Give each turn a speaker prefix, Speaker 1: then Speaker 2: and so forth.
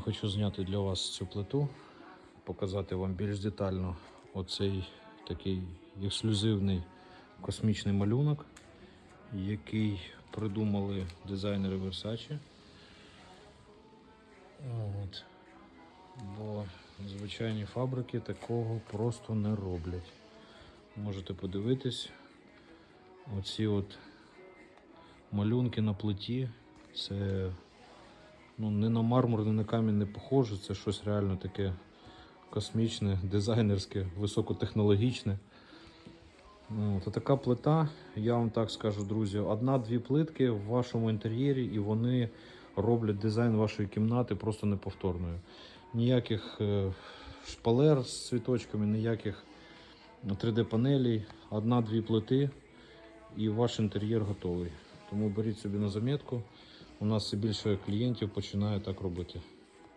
Speaker 1: хочу зняти для вас цю плиту, показати вам більш детально оцей такий ексклюзивний космічний малюнок, який придумали дизайнери Versace. От. Бо звичайні фабрики такого просто не роблять. Можете подивитись, оці от малюнки на плиті, це ну, не на мармур, не на камінь не похоже, це щось реально таке космічне, дизайнерське, високотехнологічне. Ну, то така плита, я вам так скажу, друзі, одна-дві плитки в вашому інтер'єрі, і вони роблять дизайн вашої кімнати просто неповторною. Ніяких е, шпалер з цвіточками, ніяких 3D-панелей, одна-дві плити, і ваш інтер'єр готовий. Тому беріть собі на замітку. У нас все більше клієнтів починає так робити.